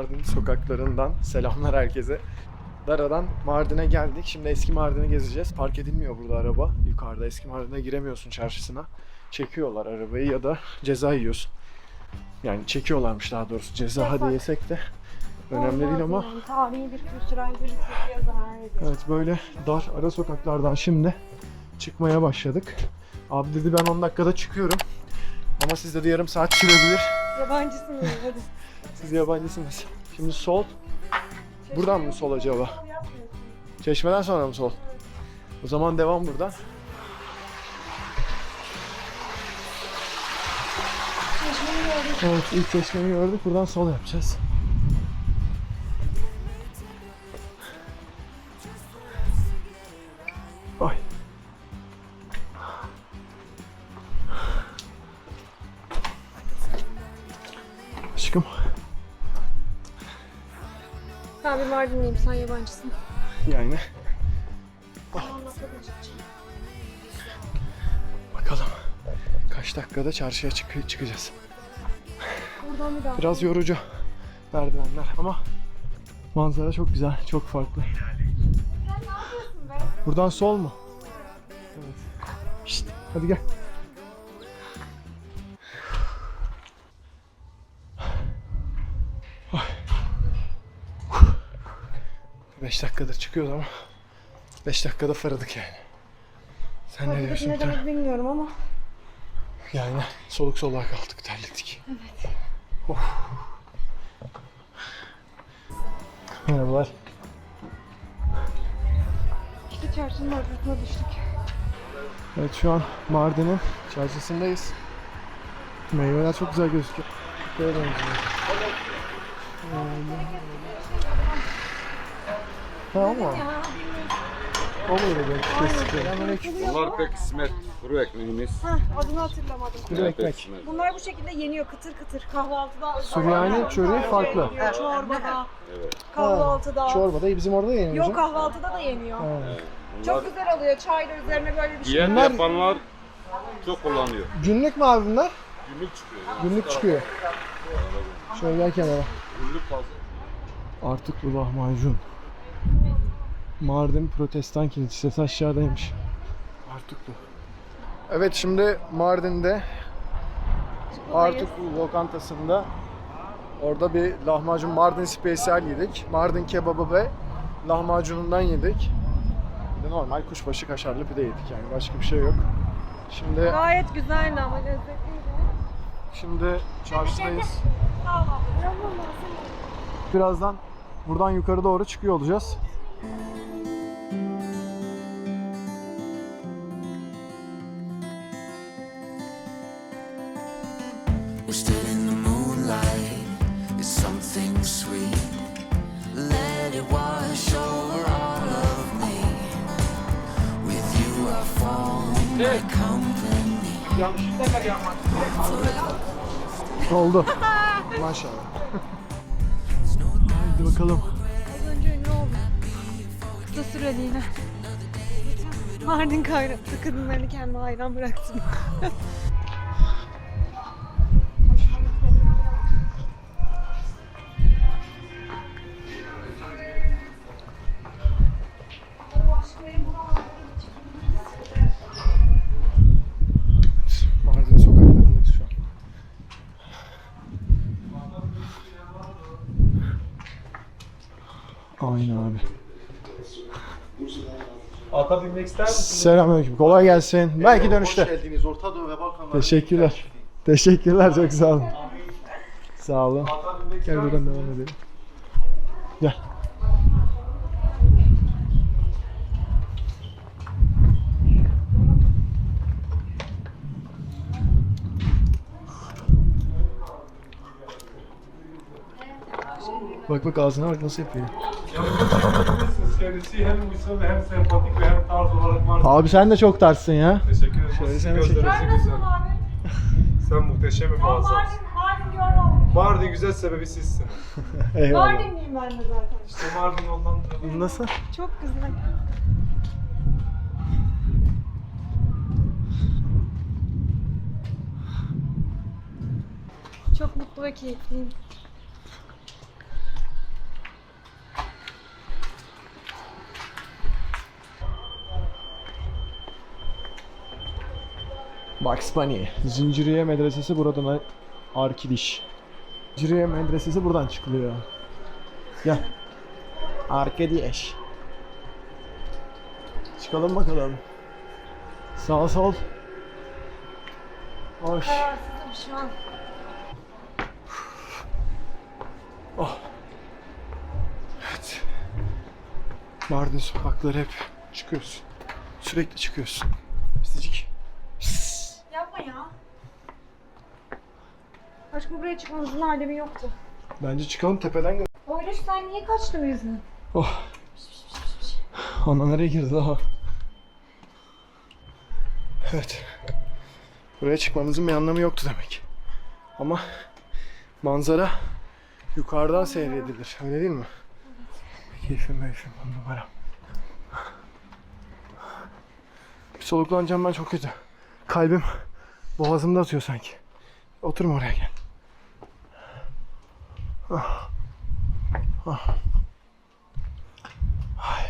Mardin sokaklarından selamlar herkese. Dara'dan Mardin'e geldik. Şimdi eski Mardin'i gezeceğiz. Park edilmiyor burada araba. Yukarıda eski Mardin'e giremiyorsun çarşısına. Çekiyorlar arabayı ya da ceza yiyorsun. Yani çekiyorlarmış daha doğrusu. Ceza hadi yesek de önemli değil ama tarihi bir kültürel bir ediyor. Evet böyle dar ara sokaklardan şimdi çıkmaya başladık. Abi dedi ben 10 dakikada çıkıyorum. Ama siz dedi yarım saat sürebilir. Yabancısınız hadi. Siz yabancısınız. Şimdi sol. Buradan mı sol acaba? Çeşmeden sonra mı sol? O zaman devam buradan. Evet ilk çeşmeyi gördük. Buradan sol yapacağız. Mardinliyim sen yabancısın. Yani bakalım. Kaç dakikada çarşıya çık çıkacağız. Buradan bir daha. Biraz yorucu merdivenler ama manzara çok güzel, çok farklı. Buradan sol mu? Evet. Şşt, hadi gel. 5 dakikadır çıkıyoruz ama 5 dakikada fırladık yani. Sen ne Bakıp diyorsun? ne demek bilmiyorum ama. Yani soluk soluğa kaldık, terledik. Evet. Merhabalar. İşte çarşının ortasına düştük. Evet şu an Mardin'in çarşısındayız. Meyveler çok güzel gözüküyor. Böyle benziyor. Ha o mu? O muydu be? Kesinlikle. Selamünaleyküm. Bunlar pek kısmet. Kuru ekmeğimiz. Heh, adını hatırlamadım. Kuru pek ekmek. kısmet. Bunlar bu şekilde yeniyor kıtır kıtır kahvaltıda. Süryani çöreği farklı. Yeniyor, Çorbada, Evet. kahvaltıda. Çorbada bizim orada yeniyor. Yok hocam. kahvaltıda da yeniyor. Ha. evet. Çok Bunlar güzel oluyor. Çayla üzerine böyle bir şey. diyen Bunlar- yapanlar çok kullanıyor. Günlük mü abi bunlar? Günlük çıkıyor. Günlük çıkıyor. Şöyle gel kenara. Günlük fazla. Artık bu lahmacun. Mardin Protestan Kilisesi aşağıdaymış. Artık bu. Evet şimdi Mardin'de Artık bu lokantasında orada bir lahmacun Mardin spesiyal yedik. Mardin kebabı ve lahmacunundan yedik. Bir de normal kuşbaşı kaşarlı pide yedik yani başka bir şey yok. Şimdi Gayet güzeldi ama lezzetliydi. şimdi çarşıdayız. Birazdan buradan yukarı doğru çıkıyor olacağız. We stood in the moonlight. It's something sweet. Let it wash over all of me. With you, I form my company. Oldu. Maşallah. Hadi bakalım. Kısa süreliğine. Mardin kaynattı kadınlarını kendime hayran bıraktım. ister misiniz? Selamünaleyküm. Kolay gelsin. Belki dönüşte. Hoş geldiniz Orta Doğu ve Balkanlar. Teşekkürler. Teşekkürler çok sağ olun. Sağ olun. Gel buradan devam edelim. Gel. Bak bak ağzına bak nasıl yapıyor. Kendisi hem uysal hem sempatik ve hem tarz olarak var. Abi sen de çok tarsın ya. Teşekkür ederim. Şöyle Sizin seni gözleriniz güzel. Sen muhteşem bir mağazasın. Mardin görmedim. Mardin güzel sebebi sizsin. Eyvallah. Mardinliyim ben de zaten. İşte Mardin ondan Nasıl? Çok güzel. Çok mutlu ve keyifliyim. Bugs Bunny. Zinciriye Medresesi buradan Arkidiş. Zinciriye Medresesi buradan çıkılıyor. Gel. Arkadiş. Çıkalım bakalım. Sağ sol. Hoş. Kararsızım şu an. Evet. Mardin sokakları hep çıkıyorsun. Sürekli çıkıyorsun. Pisicik. Ya. Başka buraya çıkmamızın alemi yoktu. Bence çıkalım tepeden gö- Oyluş sen niye kaçtın yüzüne? Oh. Ana nereye girdi daha? Evet. Buraya çıkmamızın bir anlamı yoktu demek. Ama manzara yukarıdan seyredilir. Öyle değil mi? Keyfim meyfim on numara. Bir soluklanacağım ben çok kötü. Kalbim boğazımda atıyor sanki. Oturma oraya gel. Ah. Ah. Ay.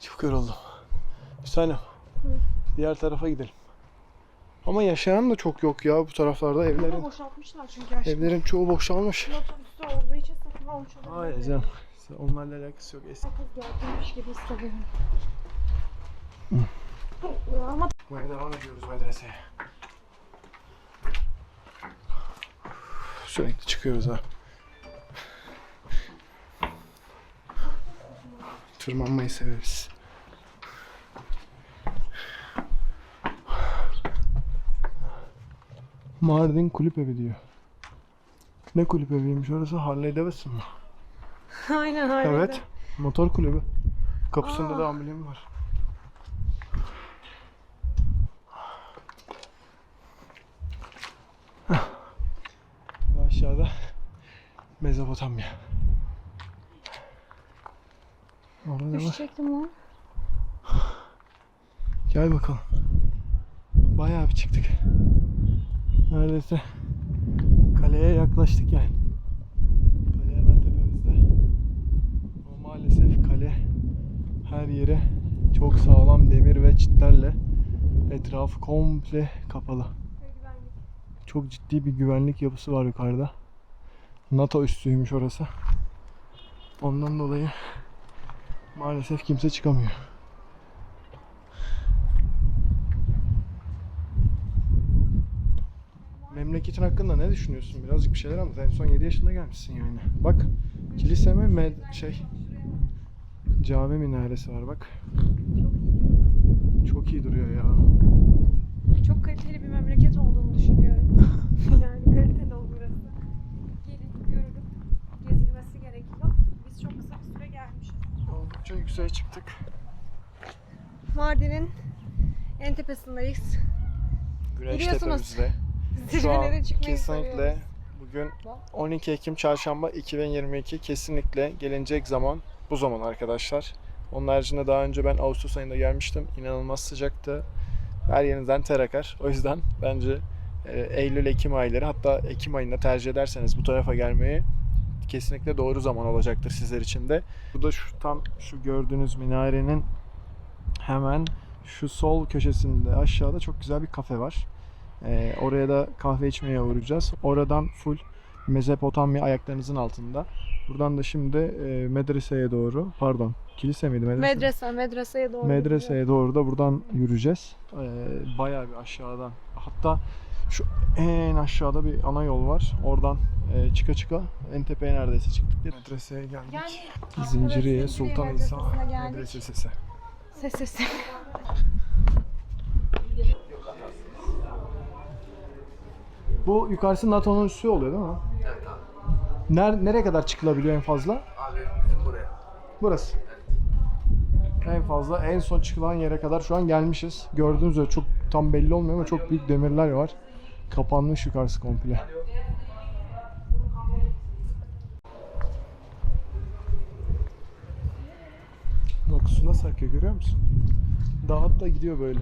Çok yoruldum. Bir tanem. Diğer tarafa gidelim. Ama yaşayan da çok yok ya bu taraflarda evlerin. boşaltmışlar çünkü aşkım. Evlerin çoğu boşalmış. Otobüste olduğu için satın almış olabilir. Hayır canım. Onlarla alakası yok. Eski. Kız gelmiş gibi hissediyorum. Ama Çıkmaya devam ediyoruz medreseye. Sürekli çıkıyoruz ha. Tırmanmayı severiz. Mardin kulüp evi diyor. Ne kulüp eviymiş orası? Harley Davidson mı? aynen aynen. Evet. Motor kulübü. Kapısında da amblemi var. Hah. Ve aşağıda Mezopotamya. Orada ne var? Düşecektim lan. Gel bakalım. Bayağı bir çıktık. Neredeyse kaleye yaklaştık yani. Kale hemen tepemizde. Ama maalesef kale her yere çok sağlam demir ve çitlerle etrafı komple kapalı. Çok ciddi bir güvenlik yapısı var yukarıda. NATO üssüymüş orası. Ondan dolayı maalesef kimse çıkamıyor. Memleketin hakkında ne düşünüyorsun? Birazcık bir şeyler anlat. En son 7 yaşında gelmişsin yani. Bak kilise mi? Med- şey cami minaresi var bak. Çok iyi duruyor ya. Çok kaliteli bir memleket olduğunu düşünüyorum. yani kaliteli ol burası. Gelip görülüp gezilmesi gerekiyor. Biz çok kısa bir süre gelmişiz. Oldukça yükseğe çıktık. Mardin'in en tepesindeyiz. Güneş tepemizde. Şu an kesinlikle bugün 12 Ekim Çarşamba 2022 kesinlikle gelinecek zaman bu zaman arkadaşlar. Onun haricinde daha önce ben Ağustos ayında gelmiştim. İnanılmaz sıcaktı. Her yerinizden ter akar. O yüzden bence e, Eylül-Ekim ayları hatta Ekim ayında tercih ederseniz bu tarafa gelmeyi kesinlikle doğru zaman olacaktır sizler için de. Bu da şu tam şu gördüğünüz minarenin hemen şu sol köşesinde aşağıda çok güzel bir kafe var. Ee, oraya da kahve içmeye uğrayacağız. Oradan full Mezopotamya ayaklarınızın altında. Buradan da şimdi e, medreseye doğru, pardon kilise miydi medrese? Medrese, medreseye doğru. gidiyor. Medreseye doğru da buradan yürüyeceğiz. Ee, bayağı bir aşağıdan. Hatta şu en aşağıda bir ana yol var. Oradan e, çıka çıka en tepeye neredeyse çıktık. Medreseye geldik. Yani Zinciriye Sultan İsa geldik. Medresesi. Ses ses. Bu yukarısı NATO'nun üssü oluyor değil mi? Evet abi. Ner nereye kadar çıkılabiliyor en fazla? Abi bizim buraya. Burası. En fazla en son çıkılan yere kadar şu an gelmişiz. Gördüğünüz üzere çok tam belli olmuyor ama çok büyük demirler var. Kapanmış yukarısı komple. Bak su nasıl akıyor görüyor musun? Dağıt da gidiyor böyle.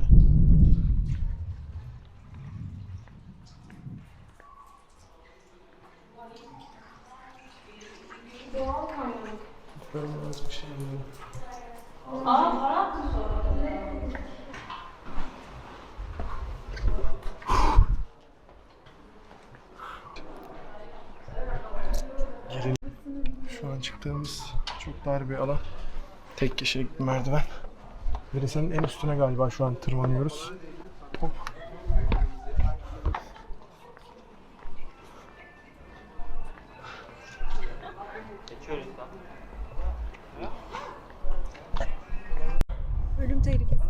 Görmez bir şey yok. Şu an çıktığımız çok dar bir alan. Tek kişilik bir merdiven. Verisenin en üstüne galiba şu an tırmanıyoruz. Hop. Ölüm tehlikesi.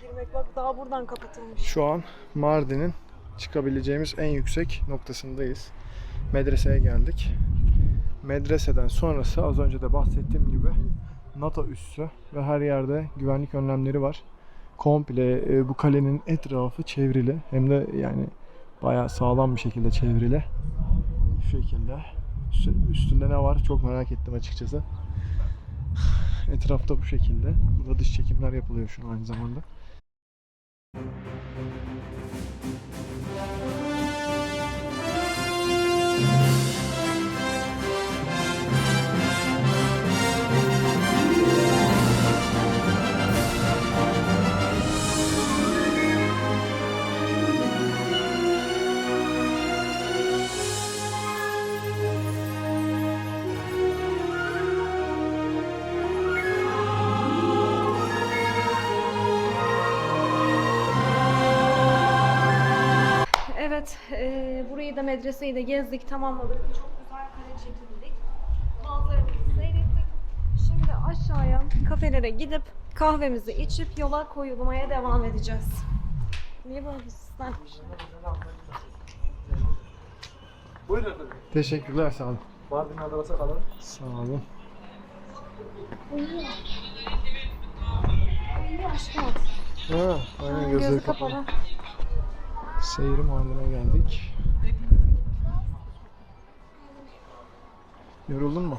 Girmek bak daha buradan kapatılmış. Şu an Mardin'in çıkabileceğimiz en yüksek noktasındayız. Medreseye geldik. Medreseden sonrası az önce de bahsettiğim gibi NATO üssü ve her yerde güvenlik önlemleri var. Komple e, bu kalenin etrafı çevrili. Hem de yani bayağı sağlam bir şekilde çevrili. Şu şekilde. Üstü- Üstünde ne var çok merak ettim açıkçası. Etrafta bu şekilde. Burada dış çekimler yapılıyor şu an aynı zamanda. E, da medreseyi de gezdik, tamamladık. Çok güzel kare çekildik. Manzaramızı seyrettik. Şimdi aşağıya kafelere gidip kahvemizi içip yola koyulmaya devam edeceğiz. Niye böyle süslenmiş? Teşekkürler sağ olun. Mardin adresa kadar. Sağ olun. Uyuyor aşkım. Ha, aynen gözleri kapalı. kapalı. Seyri Mardin'e geldik. Yoruldun mu?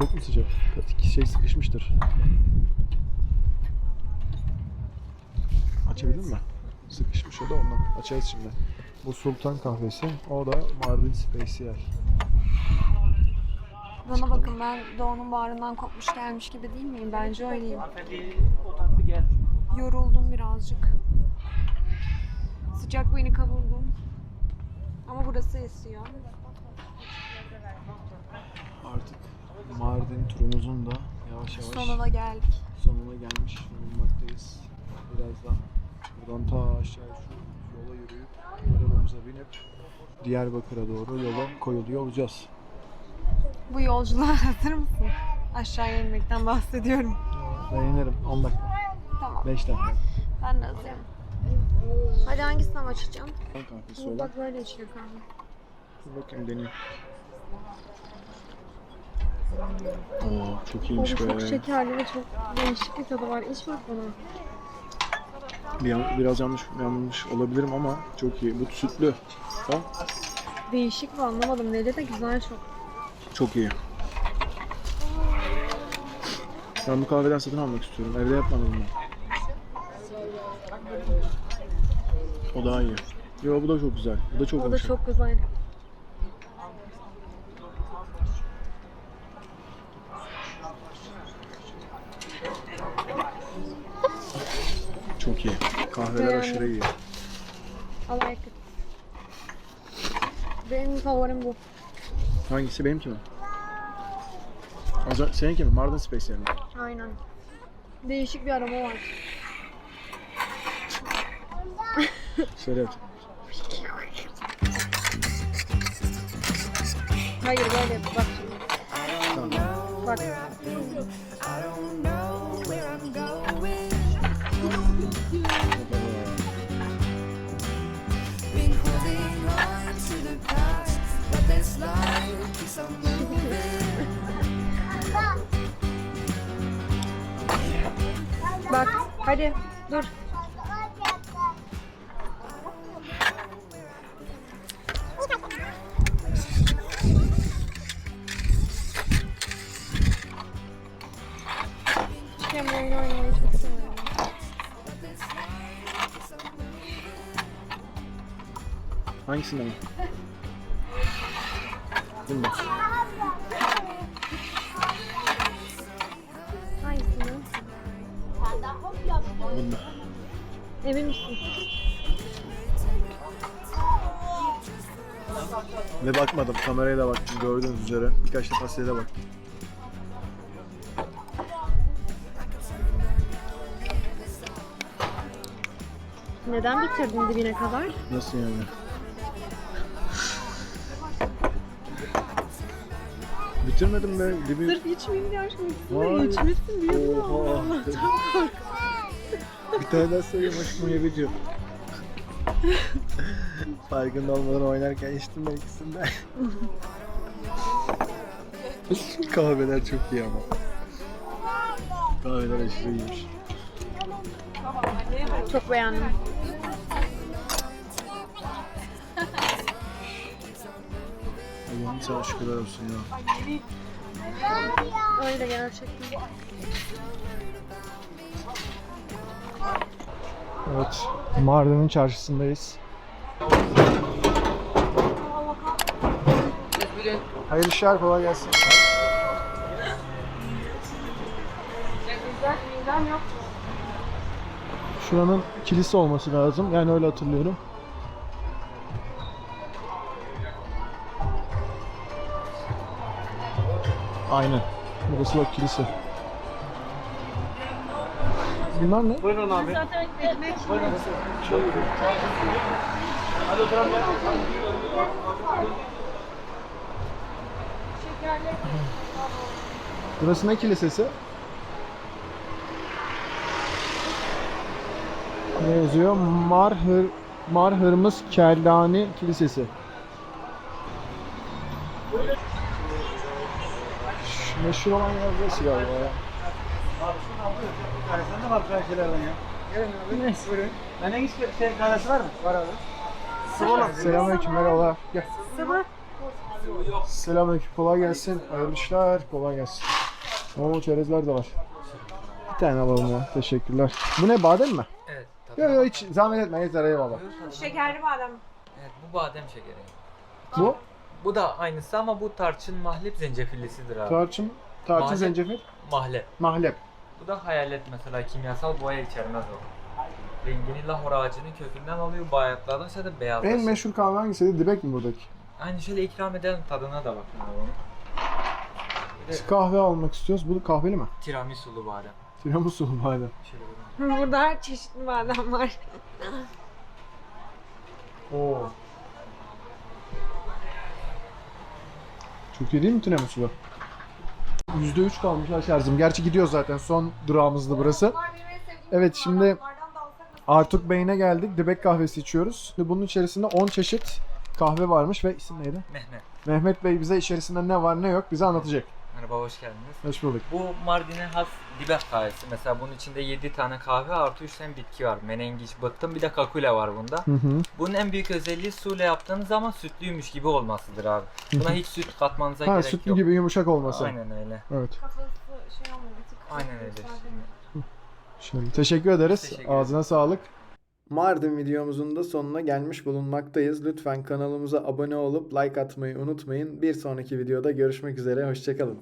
Çok mu sıcak? Şey sıkışmıştır. Açabildin mi? Sıkışmış o da ondan. Açarız şimdi. Bu Sultan kahvesi. O da Mardin Special. Bana bakın ben doğunun bağrından kopmuş gelmiş gibi değil miyim? Bence öyleyim. Yoruldum birazcık. Sıcak beni kavurdu. Ama burası esiyor. Artık Mardin turumuzun da yavaş yavaş Sonuna geldik. sonuna gelmiş bulunmaktayız. Birazdan buradan ta aşağı şu yola yürüyüp arabamıza binip Diyarbakır'a doğru yola koyuluyor olacağız. Bu yolculuğa hazır mısın? Aşağıya inmekten bahsediyorum. Ben inerim 10 dakika, Tamam. 5 dakika. Ben de hazırım. Hadi hangisinden açacağım? Kahvesi Bu olan. bak böyle içiyor kahve. Dur bakayım deneyeyim. Oo çok iyiymiş Bu be. çok şekerli ve çok değişik bir tadı var. İç bak bana. Bir, biraz yanlış yanlış olabilirim ama çok iyi. Bu sütlü. Tamam. Değişik bu anlamadım. Neli de güzel çok. Çok iyi. Ben bu kahveden satın almak istiyorum. Evde yapmadım bunu. O daha iyi. Yo bu da çok güzel. Bu da çok O da çok güzel. Çok iyi. Kahveler Beğendim. aşırı iyi. I like it. Benim favorim bu. Hangisi benimki mi? Az önce, seninki mi? Mardin Special mi? Aynen. Değişik bir aroma var. Söyle. Hayır böyle yap. Bak şimdi. Tamam. Bak. Bak hadi dur. Hem oyun misin? Ve bakmadım. Kameraya da baktım gördüğünüz üzere. Birkaç da pastaya da baktım. Neden bitirdin dibine kadar? Nasıl yani? Bitirmedim be. Dibi... Sırf içmeyeyim diye aşkım Vay. diye. Oha. Bir tane daha söyleyeyim hoşuma gidiyor. Farkında olmadan oynarken içtim ben ikisinden. Kahveler çok iyi ama. Kahveler aşırı iyiymiş. Çok beğendim. Allah'ım sana şükürler olsun ya. Öyle gerçekten. Evet, Mardin'in çarşısındayız. Hayırlı işler, kolay gelsin. Şuranın kilise olması lazım. Yani öyle hatırlıyorum. Aynen. Burası bak kilise. Bunlar ne? Burası ne kilisesi? Ne yazıyor? Marhır Marhırmız Kellani Kilisesi. Şu Meşhur olan yer burası galiba ya. Sen de var güzel şeylerden ya. Gelin abi. Buyurun. Benden hiç şey kahvesi var mı? Var abi. Selamünaleyküm merhabalar. Gel. Selamünaleyküm kolay gelsin. Hayırlı işler kolay gelsin. Oo çerezler de var. Bir tane alalım ya. Teşekkürler. Bu ne badem mi? Evet. tabii. Yok yok hiç zahmet etme yeter eyvallah. Şekerli badem. Evet bu badem şekeri. Bu Bu da aynısı ama bu tarçın mahlep zencefillisidir abi. tarçın, tarçın Badem. zencefil, mahlep. mahlep. Bu da hayalet mesela kimyasal boya içermez o. Rengini lahor ağacının kökünden alıyor, bayatlardıysa da beyazlaşır. En meşhur kahve hangisiydi? Dibek mi buradaki? Aynı şöyle ikram edelim tadına da bakın abi onun. Bir de Biz kahve almak istiyoruz. Bu kahveli mi? tiramisulu badem. Tiramisu badem? Şöyle. Burada her çeşitli badem var. Oo. Çok iyi değil mi tiramisu? %3 kalmış şarjım. Gerçi gidiyor zaten. Son durağımızdı burası. Evet şimdi Artuk Bey'ine geldik. Dibek kahvesi içiyoruz. Şimdi Bunun içerisinde 10 çeşit kahve varmış ve isim neydi? Mehmet. Mehmet Bey bize içerisinde ne var ne yok bize anlatacak. Merhaba hoş geldiniz. Hoş bulduk. Bu Mardin'e has dibek kahvesi. Mesela bunun içinde 7 tane kahve artı 3 tane bitki var. Menengiç, bıttım bir de kakule var bunda. Hı hı. Bunun en büyük özelliği suyla yaptığınız zaman sütlüymüş gibi olmasıdır abi. Buna hiç süt katmanıza Ha gerek sütlü yok. gibi yumuşak olması. Aynen öyle. Evet. Kafası şey olmuyor bir tık. Aynen öyle. Şöyle, teşekkür ederiz. Teşekkür ederim. Ağzına sağlık. Mardin videomuzun da sonuna gelmiş bulunmaktayız. Lütfen kanalımıza abone olup like atmayı unutmayın. Bir sonraki videoda görüşmek üzere. Hoşçakalın.